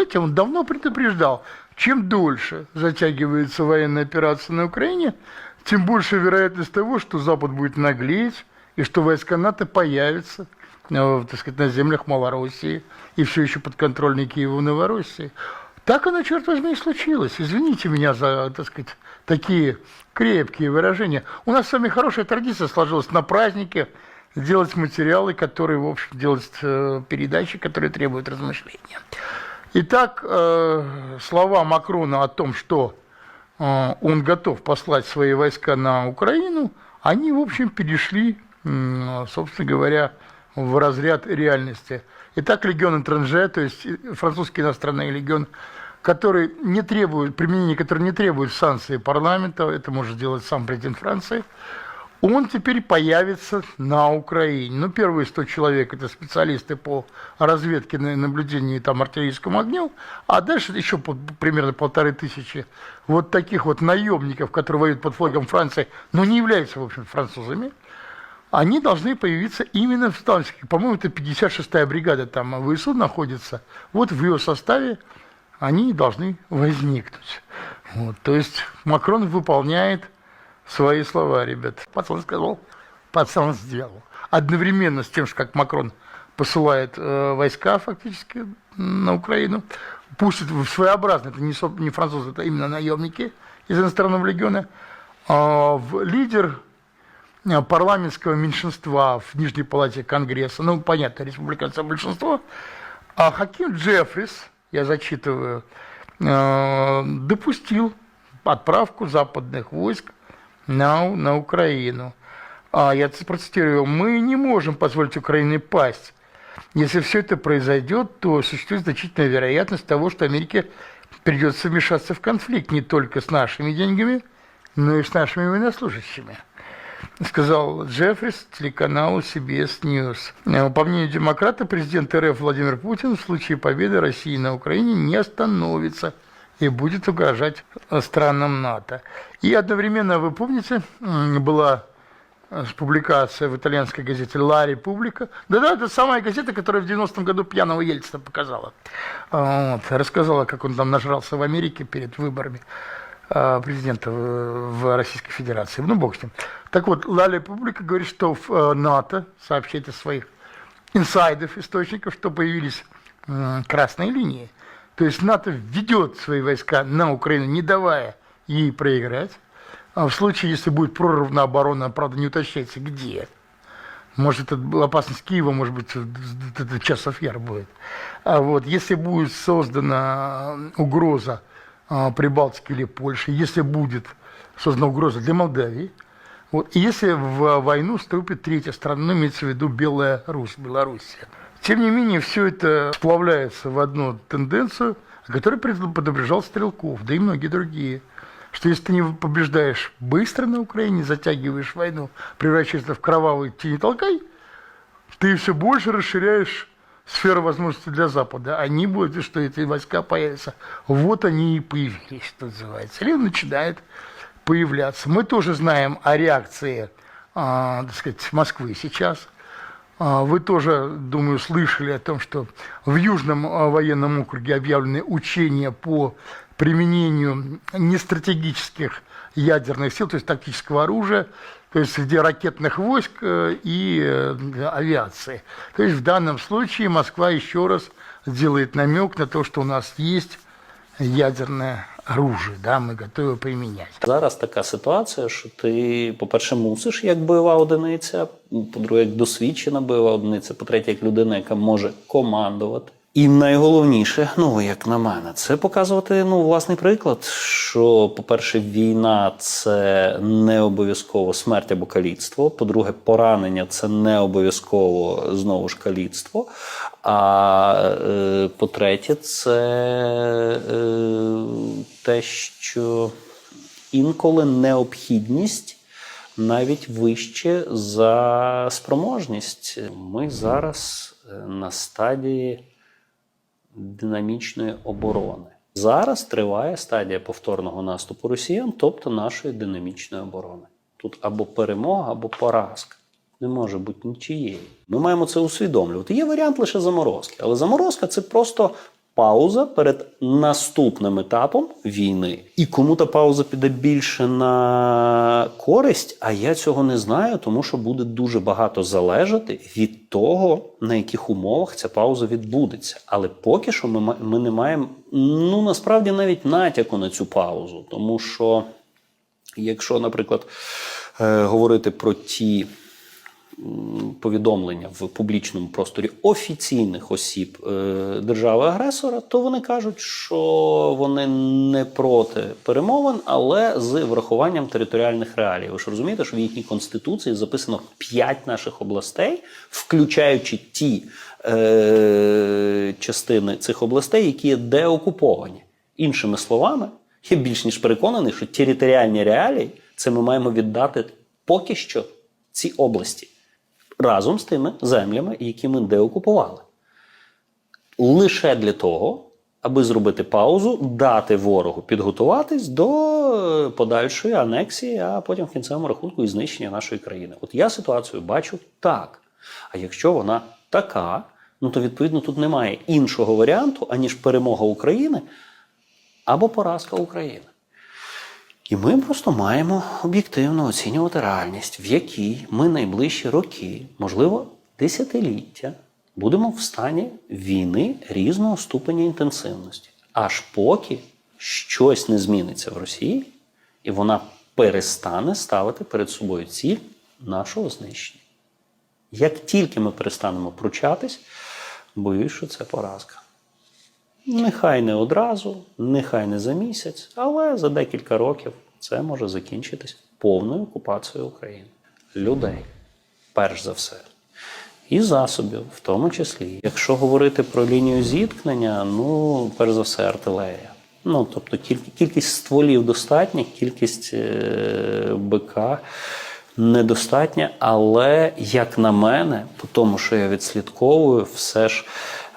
Знаете, он давно предупреждал, чем дольше затягивается военная операция на Украине, тем больше вероятность того, что Запад будет наглеть, и что войска НАТО появятся э, так сказать, на землях Малороссии и все еще подконтрольной Киеву Новороссии. Так оно, черт возьми, и случилось. Извините меня за, так сказать, такие крепкие выражения. У нас с вами хорошая традиция сложилась на празднике делать материалы, которые, в общем, делать э, передачи, которые требуют размышления. Итак, э, слова Макрона о том, что э, он готов послать свои войска на Украину, они, в общем, перешли, собственно говоря, в разряд реальности. Итак, легион Этранже, то есть французский иностранный легион, который не требует, применение который не требует санкции парламента, это может сделать сам президент Франции, он теперь появится на Украине. Ну, первые 100 человек – это специалисты по разведке, на- наблюдению там артиллерийскому огню, а дальше еще по- примерно полторы тысячи вот таких вот наемников, которые воюют под флагом Франции, но не являются, в общем, французами, они должны появиться именно в Ставске. По-моему, это 56-я бригада там ВСУ находится. Вот в ее составе они должны возникнуть. Вот. То есть Макрон выполняет свои слова, ребят. Пацан сказал, пацан сделал. Одновременно с тем, что как Макрон посылает э, войска фактически на Украину, это своеобразно, это не, не французы, это именно наемники из иностранного легиона, а, в лидер э, парламентского меньшинства в Нижней Палате Конгресса, ну, понятно, республиканцев большинство, а Хаким Джеффрис, я зачитываю, э, допустил отправку западных войск на, на Украину. А я процитирую, мы не можем позволить Украине пасть. Если все это произойдет, то существует значительная вероятность того, что Америке придется вмешаться в конфликт не только с нашими деньгами, но и с нашими военнослужащими сказал Джеффрис телеканалу CBS News. Э, По мнению демократа, президент РФ Владимир Путин в случае победы России на Украине не остановится и будет угрожать э, странам НАТО. И одновременно, вы помните, была э, публикация в итальянской газете «Ла Република». Да-да, это самая газета, которая в 90-м году пьяного Ельцина показала. А, Вот, рассказала, как он там нажрался в Америке перед выборами а, президента в Российской Федерации. Ну, бог с ним. Так вот, Ла Република говорит, что в э, НАТО сообщает из своих инсайдов, источников, что появились красные линии. То есть НАТО ведет свои войска на Украину, не давая ей проиграть. А в случае, если будет прорывная оборона, правда, не уточняется, где. Может, это опасность Киева, может быть, это часов яр будет. А вот, если будет создана угроза а, Прибалтики или Польши, если будет создана угроза для Молдавии, вот, и если в войну вступит третья страна, ну, имеется в виду Белая Русь, Белоруссия. Тем не менее, все это сплавляется в одну тенденцию, пред- предупреждал Стрелков, да и многие другие. Что если ты не побеждаешь быстро на Украине, затягиваешь войну, превращаешься в кровавый тени толкай, ты все больше расширяешь сферу возможностей для Запада. Они будут, что эти войска появятся. Вот они и появились, что называется. Или начинает появляться. Мы тоже знаем о реакции, а, так сказать, Москвы сейчас. А, Вы тоже, думаю, слышали о том, что в Южном а, военном округе объявлены учения по применению нестратегических ядерных сил, то есть тактического оружия, то есть где ракетных войск э, и э, авиации. То есть в данном случае Москва еще раз делает намек на то, что у нас есть ядерное оружие, да, ми готові приміняти. Зараз така ситуація, що ти, по-перше, мусиш як бойова одиниця, по-друге, як досвідчена бойова одиниця, по-третє, як людина, яка може командувати. І найголовніше, ну як на мене, це показувати ну власний приклад. Що, по-перше, війна це не обов'язково смерть або каліцтво. По-друге, поранення це не обов'язково знову ж каліцтво. А е, по-третє, це е, те, що інколи необхідність навіть вище за спроможність. Ми зараз е, на стадії динамічної оборони. Зараз триває стадія повторного наступу росіян, тобто нашої динамічної оборони. Тут або перемога, або поразка. Не може бути нічієї. Ми маємо це усвідомлювати. Є варіант лише заморозки, але заморозка це просто пауза перед наступним етапом війни. І кому та пауза піде більше на користь, а я цього не знаю, тому що буде дуже багато залежати від того, на яких умовах ця пауза відбудеться. Але поки що ми, ми не маємо ну насправді навіть натяку на цю паузу, тому що. Якщо, наприклад, е, говорити про ті повідомлення в публічному просторі офіційних осіб е, держави-агресора, то вони кажуть, що вони не проти перемовин, але з врахуванням територіальних реалій. Ви ж розумієте, що в їхній конституції записано п'ять наших областей, включаючи ті е, частини цих областей, які є деокуповані. Іншими словами, я більш ніж переконаний, що територіальні реалії це ми маємо віддати поки що ці області разом з тими землями, які ми деокупували. Лише для того, аби зробити паузу, дати ворогу підготуватись до е, подальшої анексії, а потім в кінцевому рахунку і знищення нашої країни. От я ситуацію бачу так. А якщо вона така, ну то відповідно тут немає іншого варіанту, аніж перемога України або поразка України. І ми просто маємо об'єктивно оцінювати реальність, в якій ми найближчі роки, можливо, десятиліття, будемо в стані війни різного ступеня інтенсивності. Аж поки щось не зміниться в Росії, і вона перестане ставити перед собою ціль нашого знищення. Як тільки ми перестанемо пручатись, боюсь, що це поразка. Нехай не одразу, нехай не за місяць, але за декілька років це може закінчитись повною окупацією України. Людей, перш за все, і засобів, в тому числі. Якщо говорити про лінію зіткнення, ну, перш за все, артилерія. Ну, тобто кількість стволів достатня, кількість е, БК недостатня, але, як на мене, по тому, що я відслідковую, все ж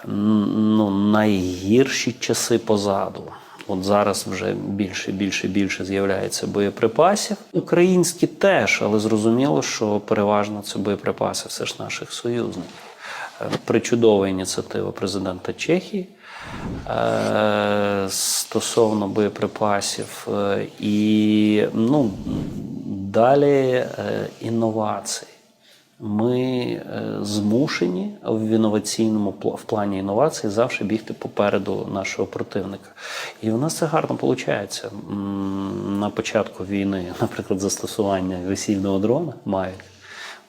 ну, найгірші часи позаду. От зараз вже більше, більше, більше з'являється боєприпасів. Українські теж, але зрозуміло, що переважно це боєприпаси все ж наших союзників. Е, Причудова ініціатива президента Чехії е, стосовно боєприпасів. Е, І ну, далі інновації. Ми е, змушені в інноваційному в плані інновацій завжди бігти попереду нашого противника. І в нас це гарно виходить. На початку війни, наприклад, застосування весільного дрона Mavic,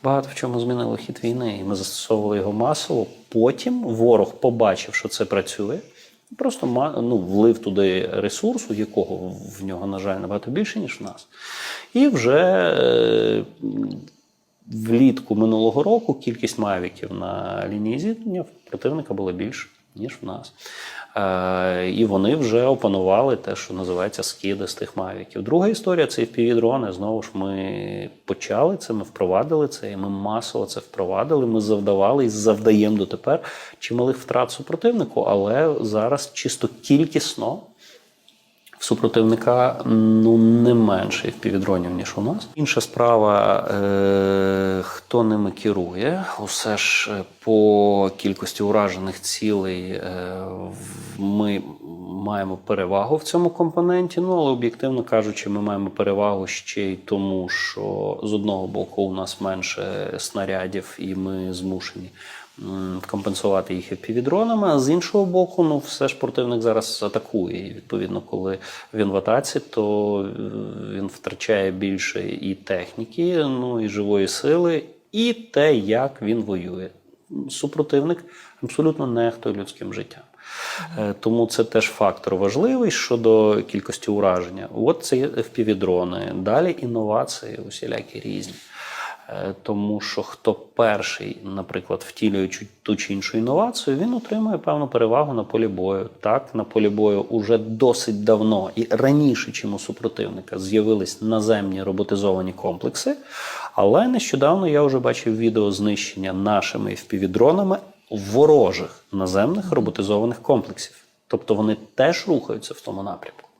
багато в чому змінило хід війни. І ми застосовували його масово. Потім ворог побачив, що це працює. Просто ну, влив туди ресурсу, якого в нього, на жаль, набагато більше, ніж в нас. І вже е, влітку минулого року кількість мавіків на лінії зіткнення противника була більше, ніж в нас. Е, і вони вже опанували те, що називається скиди з тих мавіків. Друга історія це FPV-дрони. Знову ж ми почали це, ми впровадили це, і ми масово це впровадили. Ми завдавали і завдаємо дотепер чималих втрат супротивнику, але зараз чисто кількісно супротивника ну не менше впівдронів, ніж у нас. Інша справа, е, хто ними керує. Усе ж е, по кількості уражених цілей е, ми маємо перевагу в цьому компоненті. Ну але об'єктивно кажучи, ми маємо перевагу ще й тому, що з одного боку у нас менше снарядів, і ми змушені компенсувати їх півдронами, а з іншого боку, ну все ж противник зараз атакує. І відповідно, коли він в атаці, то е, він втрачає більше і техніки, ну і живої сили, і те, як він воює. Супротивник абсолютно нехтує людським життям. Е, Тому це теж фактор важливий щодо кількості ураження. От це впівдрони. Далі інновації усілякі різні. Е, Тому що хто перший, наприклад, втілюючи ту чи іншу інновацію, він отримує певну перевагу на полі бою. Так, на полі бою уже досить давно і раніше, чим у супротивника, з'явились наземні роботизовані комплекси. Але нещодавно я вже бачив відео знищення нашими впівдронами ворожих наземних роботизованих комплексів. Тобто вони теж рухаються в тому напрямку.